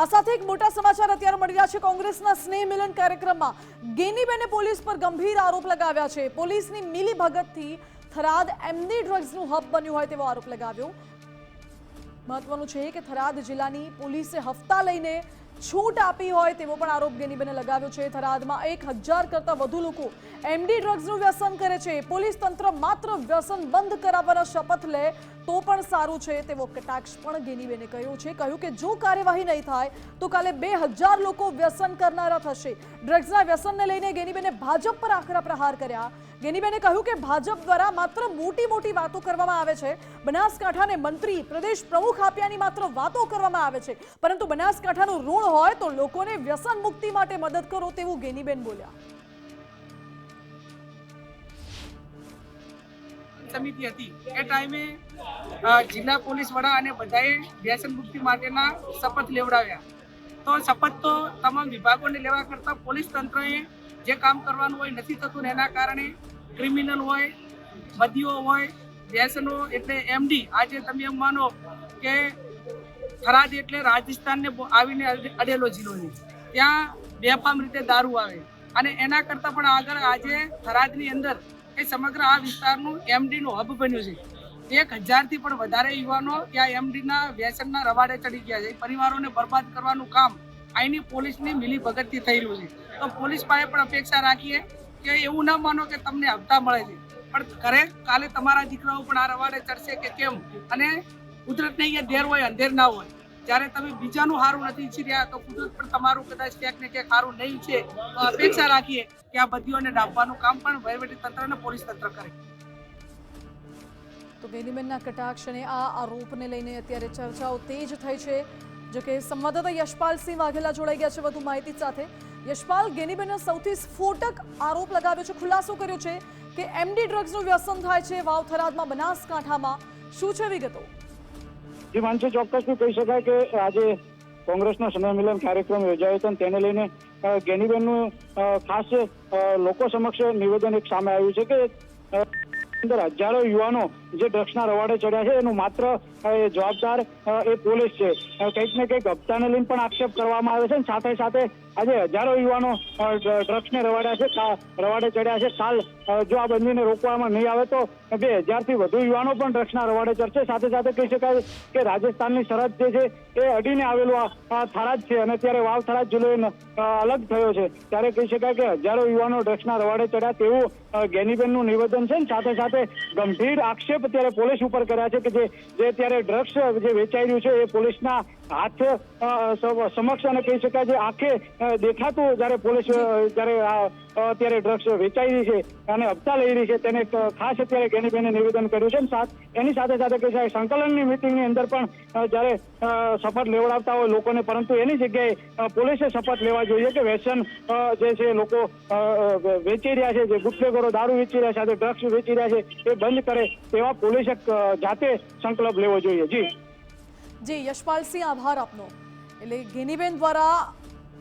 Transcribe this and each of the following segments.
આ સાથે એક મોટા સમાચાર અત્યારે મળી રહ્યા છે. કોંગ્રેસના સ્નેહ મિલન કાર્યક્રમમાં ગેનીબેને પોલીસ પર ગંભીર આરોપ લગાવ્યા છે. પોલીસની મિલી ભગતથી થરાદ એમની ડ્રગ્સનું હબ બન્યું હોય તેવો આરોપ લગાવ્યો. મહત્વનું છે કે થરાદ જિલ્લાની પોલીસે હફતા લઈને છૂટ આપી હોય તેવો પણ આરોપ ગેનીબેને લગાવ્યો છે. થરાદમાં એક હજાર કરતાં વધુ લોકો એમડી ડ્રગ્સનું વ્યસન કરે છે. પોલીસ તંત્ર માત્ર વ્યસન બંધ કરાવવાના શપથ લે તો પણ સારું છે તેવો કટાક્ષ પણ ગેનીબેને કહ્યું છે. કહ્યું કે જો કાર્યવાહી નહીં થાય તો કાલે બે હજાર લોકો વ્યસન કરનારા થશે. ડ્રગ્સના વ્યસનને લઈને ગેનીબેને ભાજપ પર આકરા પ્રહાર કર્યા. ગેનીબેને કહ્યું કે ભાજપ દ્વારા માત્ર મોટી મોટી વાતો કરવામાં આવે છે. બનાસકાંઠાને મંત્રી, પ્રદેશ પ્રમુખ આપ્યાની માત્ર વાતો કરવામાં આવે છે. પરંતુ બનાસકાંઠાનું ઋણ હોય તો લોકોને વ્યસન મુક્તિ માટે મદદ કરો તેવું ગેનીબેન બોલ્યા. સમિતિ હતી. એ ટાઈમે જિલ્લા પોલીસ વડા અને બધાએ વ્યસન મુક્તિ માટેના શપથ લેવડાવ્યા. તો શપથ તો તમામ વિભાગોને લેવા કરતાં પોલીસ તંત્રએ જે કામ કરવાનું હોય નથી થતું એના કારણે ક્રિમિનલ હોય, મદીઓ હોય, વ્યસનો એટલે એમડી. આજે તમે એમ માનો કે થરાદ એટલે રાજસ્થાનને આવીને અડેલો જિલ્લો છે ત્યાં બેફામ રીતે દારૂ આવે. અને એના કરતાં પણ આગળ આજે થરાદની અંદર એ સમગ્ર આ વિસ્તારનું એમડીનું હબ બન્યું છે. એક હજારથી પણ વધારે યુવાનો ત્યાં એમડીના વ્યસનના રવાડે ચડી ગયા છે. પરિવારોને બરબાદ કરવાનું કામ અહીંની પોલીસની મિલી ભગતથી રહ્યું છે. તો પોલીસ પાસે પણ અપેક્ષા રાખીએ કે એવું ના માનો કે તમને હપ્તા મળે છે. પણ ઘરે કાલે તમારા દીકરાઓ પણ આ રવાડે ચડશે કે કેમ? અને કુદરતને અહીંયા દેર હોય, અંધેર ના હોય. જ્યારે તમે બીજાનું સારું નથી ઈચ્છી રહ્યા, તો કુદરત પણ તમારું કદાચ ક્યાંક ને ક્યાંક સારું નહીં છે અપેક્ષા રાખીએ કે આ બધીઓને ડાબવાનું કામ પણ વહીવટી તંત્ર અને પોલીસ તંત્ર કરે. તો ગેનીબેનના કટાક્ષ અને આ આરોપને લઈને અત્યારે ચર્ચાઓ તેજ થઈ છે. જો કે સંવાદદાતા યશપાલસિંહ વાઘેલા જોડાઈ ગયા છે વધુ માહિતી સાથે. યશપાલ ગેનીબેને સૌથી સ્ફોટક આરોપ લગાવ્યો છે, ખુલાસો કર્યો છે કે એમડી ડ્રગ્સનું વ્યસન થાય છે વાવ થરાદમાં બનાસકાંઠામાં. શું છે વિગતો? જી માનસી ચોક્કસથી કહી શકાય કે આજે કોંગ્રેસનો સમય કાર્યક્રમ યોજાયો હતો તેને લઈને ગેનીબેનનું ખાસ લોકો સમક્ષ નિવેદન એક સામે આવ્યું છે કે અંદર હજારો યુવાનો જે ડ્રગ્સના રવાડે ચડ્યા છે, એનું માત્ર જવાબદાર એ પોલીસ છે. કંઈક ને કંઈક હપ્તાને લઈને પણ આક્ષેપ કરવામાં આવે છે અને સાથે સાથે આજે હજારો યુવાનો ડ્રગ્સને રવાડ્યા છે રવાડે ચડ્યા છે. કાલ જો આ બંદીને રોકવામાં નહીં આવે તો બે હજારથી વધુ યુવાનો પણ ડ્રગ્સના રવાડે ચડશે. સાથે સાથે કહી શકાય કે રાજસ્થાનની સરહદ જે છે, એ અડીને આવેલું આ થરાદ છે અને ત્યારે વાવ થરાદ જિલ્લો અલગ થયો છે. ત્યારે કહી શકાય કે હજારો યુવાનો ડ્રગ્સના રવાડે ચડ્યા તેવું ગેનીબેનનું નિવેદન છે ને સાથે સાથે ગંભીર આક્ષેપ અત્યારે પોલીસ ઉપર કર્યા છે કે જે અત્યારે ડ્રગ્સ જે વેચાઈ રહ્યું છે એ પોલીસના હાથ સમક્ષ અને કહી શકાય છે, આંખે દેખાતું જ્યારે પોલીસ જ્યારે અત્યારે ડ્રગ્સ વેચાઈ રહી છે અને હપ્તા લઈ રહી છે, તેને ખાસ અત્યારે ગેનીબેને નિવેદન કર્યું છે. સાથ, એની સાથે સાથે કહી શકાય સંકલનની મિટિંગની અંદર પણ જયારે શપથ લેવડાવતા હોય લોકોને, પરંતુ એની જગ્યાએ પોલીસે શપથ લેવા જોઈએ કે વ્યસન જે છે લોકો વેચી રહ્યા છે, જે ગુટલેગરો દારૂ વેચી રહ્યા છે ડ્રગ્સ વેચી રહ્યા છે, એ બંધ કરે, તેવા પોલીસે જાતે સંકલ્પ લેવો જોઈએ. જી. જી, યશપાલસિંહ, આભાર આપનો. એટલે ગેનીબેન દ્વારા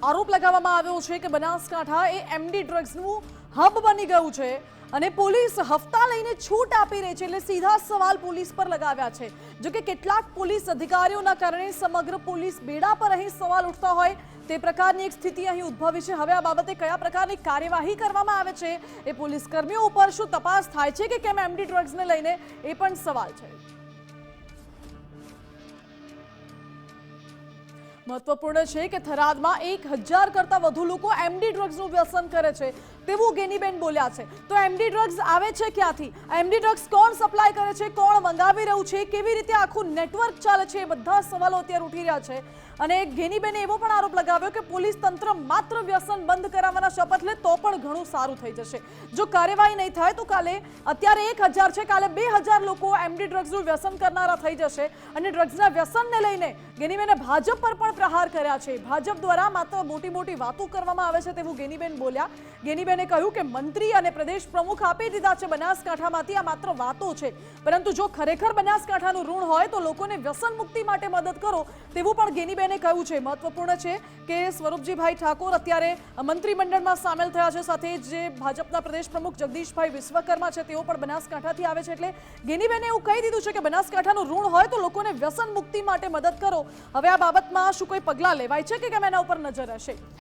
આરોપ લગાવવામાં આવ્યો છે કે બનાસકાંઠા એ એમડી ડ્રગ્સનું હબ બની ગયું છે અને પોલીસ હફતા લઈને છૂટ આપી રહી છે એટલે સીધા સવાલ પોલીસ પર લગાવ્યા છે. જો કે કેટલાક પોલીસ અધિકારીઓના કારણે સમગ્ર પોલીસ બેડા પર અહીં સવાલ ઉઠતા હોય તે પ્રકારની એક સ્થિતિ અહીં ઉદ્ભવી છે. હવે આ બાબતે કયા પ્રકારની કાર્યવાહી કરવામાં આવે છે એ પોલીસ કર્મીઓ ઉપર શું તપાસ થાય છે કે કેમ એમડી ડ્રગ્સને લઈને એ પણ સવાલ છે. મહત્વપૂર્ણ છે કે થરાદમાં એક હજાર કરતાં વધુ લોકો એમડી ડ્રગ્સનું વ્યસન કરે છે. તેવું ગેનીબેન બોલ્યા છે. તો એમડી ડ્રગ્સ આવે છે ક્યાંથી? એમડી ડ્રગ્સ કોણ સપ્લાય કરે છે? કોણ મંગાવી રહ્યું છે? કેવી રીતે આખું નેટવર્ક ચાલે છે? એ બધા સવાલો અત્યારે ઉઠી રહ્યા છે. અને ગેનીબેને એવો પણ આરોપ લગાવ્યો કે પોલીસ તંત્ર માત્ર વ્યસન બંધ કરાવવાના શપથ લે તો પણ ઘણું સારું થઈ જશે. જો કાર્યવાહી નહીં થાય તો કાલે અત્યારે એક હજાર છે, કાલે બે હજાર લોકો એમડી ડ્રગ્સનું વ્યસન કરનારા થઈ જશે. અને ડ્રગ્સના વ્યસનને લઈને ગેનીબેને ભાજપ પર પણ પ્રહાર કર્યા છે. ભાજપ દ્વારા માત્ર મોટી મોટી વાતો કરવામાં આવે છે તેવું ગેનીબેન બોલ્યા. ગેનીબેને કહ્યું કે મંત્રી અને પ્રદેશ પ્રમુખ આપી દીધા છે બનાસકાંઠામાંથી. આ માત્ર વાતો છે. પરંતુ જો ખરેખર બનાસકાંઠાનું ઋણ હોય તો લોકોને વ્યસન મુક્તિ માટે મદદ કરો તેવું પણ ગેનીબેને કહ્યું છે. મહત્વપૂર્ણ છે કે સ્વરૂપજીભાઈ ઠાકોર અત્યારે મંત્રીમંડળમાં સામેલ થયા છે. સાથે જે ભાજપના પ્રદેશ પ્રમુખ જગદીશભાઈ વિશ્વકર્મા છે, તેઓ પણ બનાસકાંઠાથી આવે છે. એટલે ગેનીબેને એવું કહી દીધું છે કે બનાસકાંઠાનું ઋણ હોય તો લોકોને વ્યસન મુક્તિ માટે મદદ કરો. હવે આ બાબતમાં શું કોઈ પગલાં લેવાય છે કે કેમ એના ઉપર નજર હશે?